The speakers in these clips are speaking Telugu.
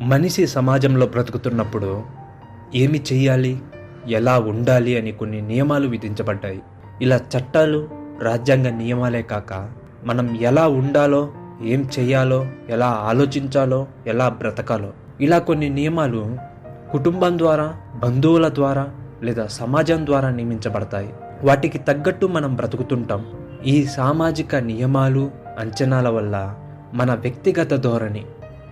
మనిషి సమాజంలో బ్రతుకుతున్నప్పుడు ఏమి చేయాలి ఎలా ఉండాలి అని కొన్ని నియమాలు విధించబడ్డాయి. ఇలా చట్టాలు రాజ్యాంగ నియమాలే కాక మనం ఎలా ఉండాలో ఏం చేయాలో ఎలా ఆలోచించాలో ఎలా బ్రతకాలో ఇలా కొన్ని నియమాలు కుటుంబం ద్వారా బంధువుల ద్వారా లేదా సమాజం ద్వారా నియమించబడతాయి. వాటికి తగ్గట్టు మనం బ్రతుకుతుంటాం. ఈ సామాజిక నియమాలు అంచనాల వల్ల మన వ్యక్తిగత ధోరణి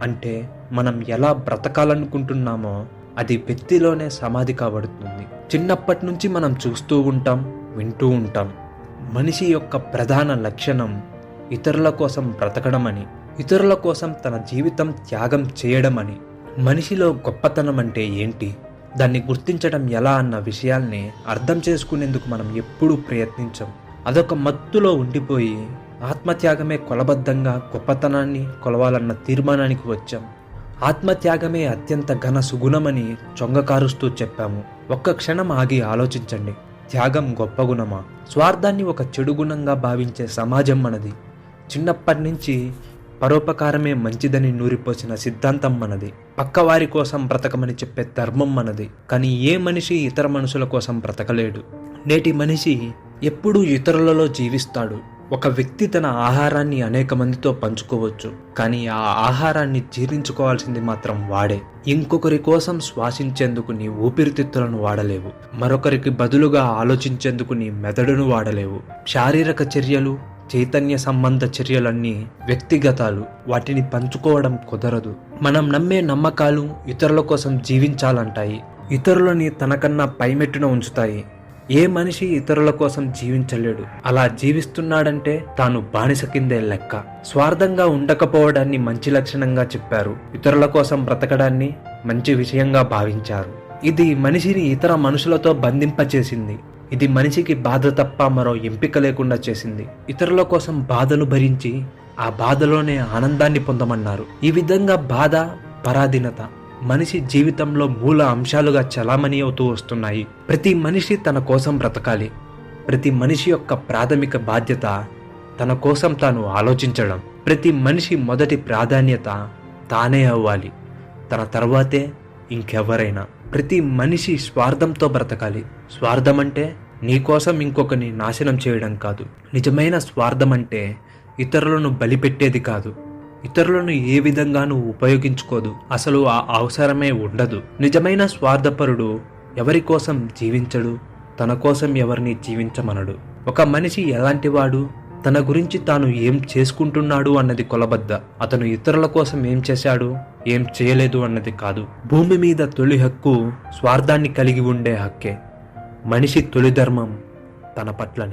అంటే మనం ఎలా బ్రతకాలనుకుంటున్నామో అది వ్యక్తిలోనే సమాధి కాబడుతుంది. చిన్నప్పటి నుంచి మనం చూస్తూ ఉంటాం వింటూ ఉంటాం. మనిషి యొక్క ప్రధాన లక్షణం ఇతరుల కోసం బ్రతకడం అని ఇతరుల కోసం తన జీవితం త్యాగం చేయడం అని మనిషిలో గొప్పతనం అంటే ఏంటి? దాన్ని గుర్తించడం ఎలా అన్న విషయాల్ని అర్థం చేసుకునేందుకు మనం ఎప్పుడూ ప్రయత్నించం. అదొక మత్తులో ఉండిపోయి ఆత్మత్యాగమే కొలబద్ధంగా గొప్పతనాన్ని కొలవాలన్న తీర్మానానికి వచ్చాం. ఆత్మత్యాగమే అత్యంత ఘన సుగుణమని చొంగకారుస్తూ చెప్పాము. ఒక్క క్షణం ఆగి ఆలోచించండి. త్యాగం గొప్ప గుణమా? స్వార్థాన్ని ఒక చెడు గుణంగా భావించే సమాజం మనది. చిన్నప్పటి నుంచి పరోపకారమే మంచిదని నూరిపోసిన సిద్ధాంతం మనది. పక్కవారి కోసం బ్రతకమని చెప్పే ధర్మం మనది. కానీ ఏ మనిషి ఇతర మనుషుల కోసం బ్రతకలేడు. నేటి మనిషి ఎప్పుడూ ఇతరులలో జీవిస్తాడు. ఒక వ్యక్తి తన ఆహారాన్ని అనేక మందితో పంచుకోవచ్చు కానీ ఆ ఆహారాన్ని జీర్ణించుకోవాల్సింది మాత్రం వాడే. ఇంకొకరి కోసం శ్వాసించేందుకు నీ ఊపిరితిత్తులను వాడలేవు. మరొకరికి బదులుగా ఆలోచించేందుకు నీ మెదడును వాడలేవు. శారీరక చర్యలు చైతన్య సంబంధ చర్యలన్నీ వ్యక్తిగతాలు. వాటిని పంచుకోవడం కుదరదు. మనం నమ్మే నమ్మకాలు ఇతరుల కోసం జీవించాలంటాయి. ఇతరులని తనకన్నా పైమెట్టున ఉంచుతాయి. ఏ మనిషి ఇతరుల కోసం జీవించలేడు. అలా జీవిస్తున్నాడంటే తాను బానిస కిందే లెక్క. స్వార్థంగా ఉండకపోవడాన్ని మంచి లక్షణంగా చెప్పారు. ఇతరుల కోసం బ్రతకడాన్ని మంచి విషయంగా భావించారు. ఇది మనిషిని ఇతర మనుషులతో బంధింపచేసింది. ఇది మనిషికి బాధ తప్ప మరో ఎంపిక లేకుండా చేసింది. ఇతరుల కోసం బాధను భరించి ఆ బాధలోనే ఆనందాన్ని పొందమన్నారు. ఈ విధంగా బాధ పరాధీనత మనిషి జీవితంలో మూల అంశాలుగా చలామణి అవుతూ వస్తున్నాయి. ప్రతి మనిషి తన కోసం బ్రతకాలి. ప్రతి మనిషి యొక్క ప్రాథమిక బాధ్యత తన కోసం తాను ఆలోచించడం. ప్రతి మనిషి మొదటి ప్రాధాన్యత తానే అవ్వాలి. తన తర్వాతే ఇంకెవరైనా. ప్రతి మనిషి స్వార్థంతో బ్రతకాలి. స్వార్థం అంటే నీకోసం ఇంకొకరిని నాశనం చేయడం కాదు. నిజమైన స్వార్థం అంటే ఇతరులను బలిపెట్టేది కాదు. ఇతరులను ఏ విధంగానూ ఉపయోగించుకోదు. అసలు ఆ అవసరమే ఉండదు. నిజమైన స్వార్థపరుడు ఎవరి కోసం జీవించడు? తన కోసం ఎవరిని జీవించమనడు? ఒక మనిషి ఎలాంటివాడు? తన గురించి తాను ఏం చేసుకుంటున్నాడు అన్నది కొలబద్ద. అతను ఇతరుల కోసం ఏం చేశాడు? ఏం చేయలేదు అన్నది కాదు. భూమి మీద తొలి హక్కు స్వార్థాన్ని కలిగి ఉండే హక్కే. మనిషి తొలి ధర్మం తన పట్లనే.